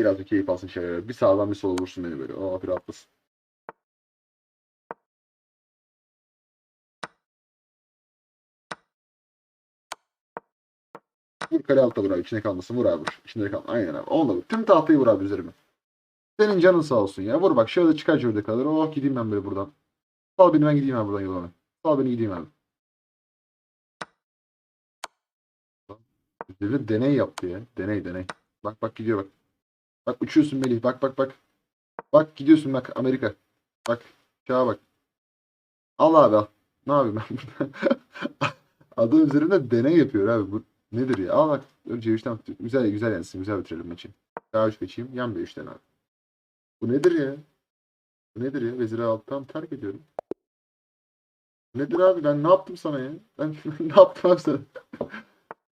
Biraz bir keyif alsın şöyle. Bir sağdan bir sola vursun beni böyle. Oh bir rahatlasın. Vur kale altta vur abi. İçine kalmasın. Vur abi vur. İçinde kal. Aynen abi. Onunla vur. Tüm tahtayı vur abi üzerime. Senin canın sağ olsun ya. Vur bak şöyle çıkar şöyle kalır. Oh gideyim ben böyle buradan. Sal beni ben gideyim abi buradan yoluma. Sal beni gideyim abi. Deney yaptı ya. Deney deney. Bak bak gidiyor bak. Bak uçuyorsun Melih. Bak bak bak. Bak gidiyorsun bak Amerika. Bak. Çağa bak. Al abi al. Ne yapayım ben burada? Adam üzerinde deney yapıyor abi. Bu nedir ya? Al bak. Önce üçten güzel güzel yansın. Güzel bitirelim maçı. Daha üç geçeyim. Yan bir üçten abi. Bu nedir ya? Bu nedir ya? Veziri alttan terk ediyorum. Nedir abi? Ben ne yaptım sana ya? Ben ne yaptım abi sana?